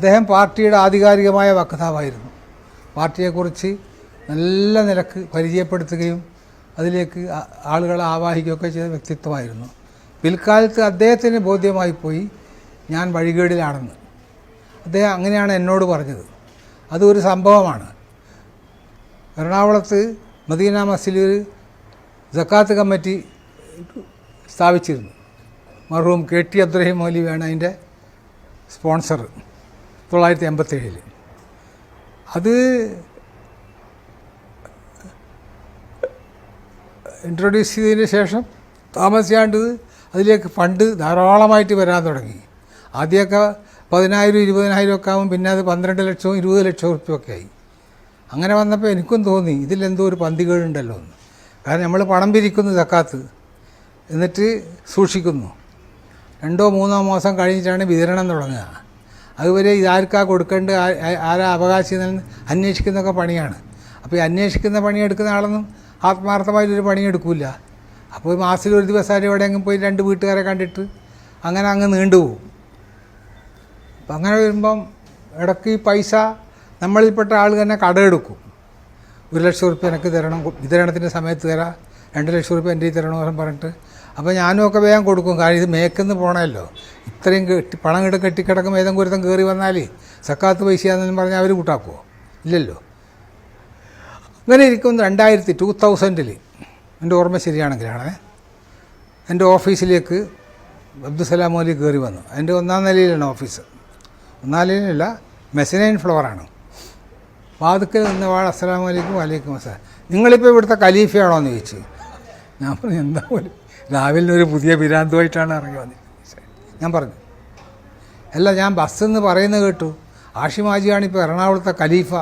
അദ്ദേഹം പാർട്ടിയുടെ ആധികാരികമായ വക്താവായിരുന്നു. പാർട്ടിയെക്കുറിച്ച് നല്ല നിലയ്ക്ക് പരിചയപ്പെടുത്തുകയും അതിലേക്ക് ആളുകളെ ആവാഹിക്കുകയൊക്കെ ചെയ്ത വ്യക്തിത്വമായിരുന്നു. പിൽക്കാലത്ത് അദ്ദേഹത്തിന് ബോധ്യമായി പോയി ഞാൻ വഴികേടിലാണെന്ന്. അദ്ദേഹം അങ്ങനെയാണ് എന്നോട് പറഞ്ഞത്. അതൊരു സംഭവമാണ്. എറണാകുളത്ത് മദീന മസ്ജിദിൽ ജക്കാത്ത് കമ്മിറ്റി സ്ഥാപിച്ചിരുന്നു. മർഹൂം കെ ടി അബ്ദുറഹിം മൗലവിയാണ് അതിന്റെ സ്പോൺസർ. തൊള്ളായിരത്തി എൺപത്തേഴിൽ അത് ഇൻട്രൊഡ്യൂസ് ചെയ്തതിന് ശേഷം താമസിയാണ്ട് അതിലേക്ക് ഫണ്ട് ധാരാളമായിട്ട് വരാൻ തുടങ്ങി. ആദ്യമൊക്കെ പതിനായിരം ഇരുപതിനായിരം ഒക്കെ ആകും പിന്നെ അത് പന്ത്രണ്ട് ലക്ഷവും ഇരുപത് ലക്ഷവും റുപ്യൊക്കെ ആയി. അങ്ങനെ വന്നപ്പോൾ എനിക്കും തോന്നി ഇതിലെന്തോ ഒരു പന്തികേടുണ്ടല്ലോ എന്ന്. കാരണം നമ്മൾ പണം പിരിക്കുന്നു തക്കാത്ത് എന്നിട്ട് സൂക്ഷിക്കുന്നു. രണ്ടോ മൂന്നോ മാസം കഴിഞ്ഞിട്ടാണ് വിതരണം തുടങ്ങുക. അതുവരെ ഇതാർക്കാ കൊടുക്കേണ്ടത് ആരാ അവകാശി അന്വേഷിക്കുന്നൊക്കെ പണിയാണ്. അപ്പോൾ ഈ അന്വേഷിക്കുന്ന പണിയെടുക്കുന്ന ആളൊന്നും ആത്മാർത്ഥമായിട്ടൊരു പണിയെടുക്കില്ല അപ്പോൾ മാസത്തിൽ ഒരു ദിവസം എവിടെയെങ്കിലും പോയി രണ്ട് വീട്ടുകാരെ കണ്ടിട്ട് അങ്ങനെ അങ്ങ് നീണ്ടുപോകും അപ്പം അങ്ങനെ വരുമ്പം ഇടയ്ക്ക് ഈ പൈസ നമ്മളിൽപ്പെട്ട ആൾ തന്നെ കടമെടുക്കും. ഒരു ലക്ഷം റുപ്യ എനിക്ക് തരണം വിതരണത്തിന്റെ സമയത്ത് തരാം. രണ്ട് ലക്ഷം റുപ്യ എന്റെ തരണമെന്ന് പറഞ്ഞിട്ട്. അപ്പോൾ ഞാനും ഒക്കെ വേഗം കൊടുക്കും. കാരണം ഇത് മേക്കെന്ന് പോകണമല്ലോ ഇത്രയും കെട്ടി പണം കിട കെട്ടിക്കിടക്കും ഏതെങ്കിലും ഒരുത്തം കയറി വന്നാൽ സക്കാത്ത് പൈസയാണെന്ന് പറഞ്ഞാൽ അവർ കൂട്ടാക്കുമോ ഇല്ലല്ലോ. അങ്ങനെ ഇരിക്കും രണ്ടായിരത്തി ടൂ തൗസൻഡിൽ എന്റെ ഓർമ്മ ശരിയാണെങ്കിലാണേ. എന്റെ ഓഫീസിലേക്ക് അബ്ദുസലാം മോലി കയറി വന്നു. എന്റെ ഒന്നാം നിലയിലാണ് ഓഫീസ്. ഒന്നാം നിലയിലല്ല മെസനൈൻ ഫ്ലോറാണ് വാതുക്കൽ നിന്ന് വാൾ അസ്സലാമലൈക്കും വലൈക്കും അസ്സലാം. നിങ്ങളിപ്പോൾ ഇവിടുത്തെ ഖലീഫയാണോ എന്ന് ചോദിച്ചു. ഞാൻ പറഞ്ഞു എന്താ പോലും? രാവിലെ ഒരു പുതിയ പിരാന്തുമായിട്ടാണ് ഇറങ്ങി വന്നത് ഞാൻ പറഞ്ഞു അല്ല ഞാൻ ബസ് എന്ന് പറയുന്നത് കേട്ടു. ആഷിമാജിയാണ് ഇപ്പോൾ എറണാകുളത്തെ ഖലീഫ.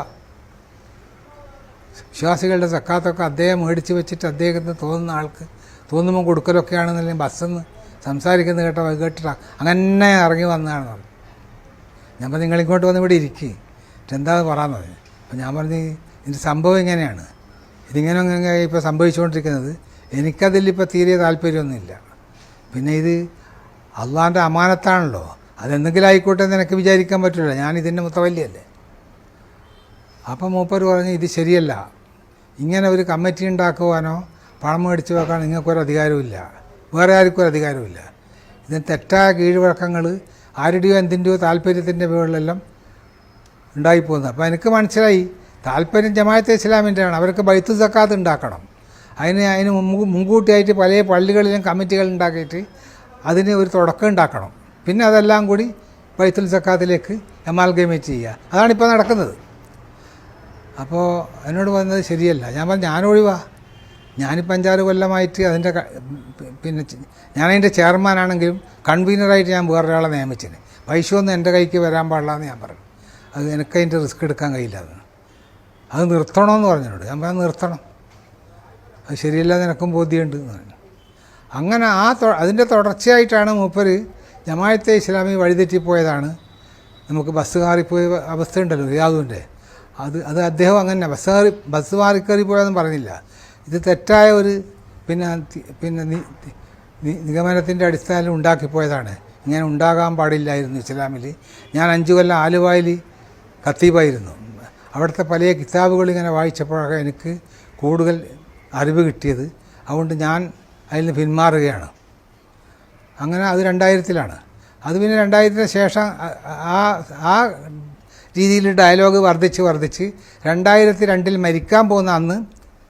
വിശ്വാസികളുടെ സക്കാത്തൊക്കെ അദ്ദേഹം മേടിച്ച് വെച്ചിട്ട് അദ്ദേഹത്തിന് തോന്നുന്ന ആൾക്ക് തോന്നുമ്പോൾ കൊടുക്കലൊക്കെയാണെന്നല്ലെങ്കിൽ ബസ്സെന്ന് സംസാരിക്കുന്നത് കേട്ടോ കേട്ടിട്ടാ. അങ്ങനെ ഇറങ്ങി വന്നതാണെന്ന് പറഞ്ഞു ഞാൻ പറഞ്ഞു നിങ്ങളിങ്ങോട്ട് വന്ന് ഇവിടെ ഇരിക്കുക എന്താ പറഞ്ഞു അപ്പം ഞാൻ പറഞ്ഞു ഇതിന്റെ സംഭവം ഇങ്ങനെയാണ് ഇതിങ്ങനെ ഇപ്പോൾ സംഭവിച്ചുകൊണ്ടിരിക്കുന്നത്. എനിക്കതിലിപ്പോൾ തീരെ താല്പര്യമൊന്നുമില്ല. പിന്നെ ഇത് അള്ളാന്റെ അമാനത്താണല്ലോ. അതെന്തെങ്കിലും ആയിക്കോട്ടെ എന്ന് എനിക്ക് വിചാരിക്കാൻ പറ്റില്ല. ഞാൻ ഇതിന്റെ മുത്തവല്യല്ലേ അപ്പം മൂപ്പർ പറഞ്ഞു ഇത് ശരിയല്ല. ഇങ്ങനെ ഒരു കമ്മിറ്റി ഉണ്ടാക്കുവാനോ പണം മേടിച്ച് വെക്കാൻ നിങ്ങൾക്കൊരു അധികാരമില്ല വേറെ ആർക്കും ഒരു അധികാരമില്ല ഇതിന് തെറ്റായ കീഴ്വഴക്കങ്ങൾ ആരുടെയോ എന്തിന്റെയോ താല്പര്യത്തിന്റെ പേരിലെല്ലാം ഉണ്ടായിപ്പോകുന്നത് അപ്പോൾ എനിക്ക് മനസ്സിലായി. താല്പര്യം ജമാഅത്തെ ഇസ്ലാമിന്റെയാണ്. അവർക്ക് ബൈത്തു സക്കാത്ത് ഉണ്ടാക്കണം. അതിന് അതിന് മുൻകൂട്ടിയായിട്ട് പല പള്ളികളിലും കമ്മിറ്റികൾ ഉണ്ടാക്കിയിട്ട് അതിന് ഒരു തുടക്കം ഉണ്ടാക്കണം. പിന്നെ അതെല്ലാം കൂടി ബൈത്തുൽ സക്കാത്തിലേക്ക് എമാൽഗമേറ്റ് ചെയ്യുക. അതാണ് ഇപ്പോൾ നടക്കുന്നത്. അപ്പോൾ എന്നോട് പറഞ്ഞത് ശരിയല്ല. ഞാൻ പറഞ്ഞു ഞാനൊഴിവാ ഞാനിപ്പോൾ അഞ്ചാറ് കൊല്ലമായിട്ട് അതിന്റെ പിന്നെ ഞാനതിന്റെ ചെയർമാനാണെങ്കിലും കൺവീനറായിട്ട് ഞാൻ വേറൊരാളെ നിയമിച്ചത് പൈസ ഒന്നും എന്റെ കൈക്ക് വരാൻ പാടില്ല എന്ന് ഞാൻ പറഞ്ഞു. അത് എനിക്ക് അതിന്റെ റിസ്ക് എടുക്കാൻ കഴിയില്ല അത്. അത് നിർത്തണമെന്ന് പറഞ്ഞോട് ഞാൻ പറഞ്ഞു നിർത്തണം. അത് ശരിയല്ല നിനക്കും ബോധ്യമുണ്ട് എന്ന് പറഞ്ഞു. അങ്ങനെ ആ അതിന്റെ തുടർച്ചയായിട്ടാണ് മൂപ്പർ ജമായത്തെ ഇസ്ലാമി വഴിതെറ്റിപ്പോയതാണ്. നമുക്ക് ബസ് കാറിപ്പോയ അവസ്ഥ ഉണ്ടല്ലോ റിയാദുവിന്റെ. അത് അത് അദ്ദേഹം അങ്ങനെ ബസ് കയറി ബസ് മാറിക്കയറി പോയതെന്ന് പറഞ്ഞില്ല. ഇത് തെറ്റായ ഒരു പിന്നെ പിന്നെ നിഗമനത്തിന്റെ അടിസ്ഥാനത്തിൽ ഉണ്ടാക്കിപ്പോയതാണ്. ഇങ്ങനെ ഉണ്ടാകാൻ പാടില്ലായിരുന്നു ഇസ്ലാമിൽ. ഞാൻ അഞ്ചു കൊല്ലം ആലുവായിൽ കത്തീബായിരുന്നു. അവിടുത്തെ പല കിതാബുകൾ ഇങ്ങനെ വായിച്ചപ്പോഴൊക്കെ എനിക്ക് കൂടുതൽ അറിവ് കിട്ടിയത്. അതുകൊണ്ട് ഞാൻ അതിൽ നിന്ന് പിന്മാറുകയാണ്. അങ്ങനെ അത് രണ്ടായിരത്തിലാണ്. അത് പിന്നെ രണ്ടായിരത്തിന് ശേഷം ആ- ആ രീതിയിൽ ഡയലോഗ് വർദ്ധിച്ച് വർദ്ധിച്ച് രണ്ടായിരത്തി രണ്ടിൽ മരിക്കാൻ പോകുന്ന അന്ന്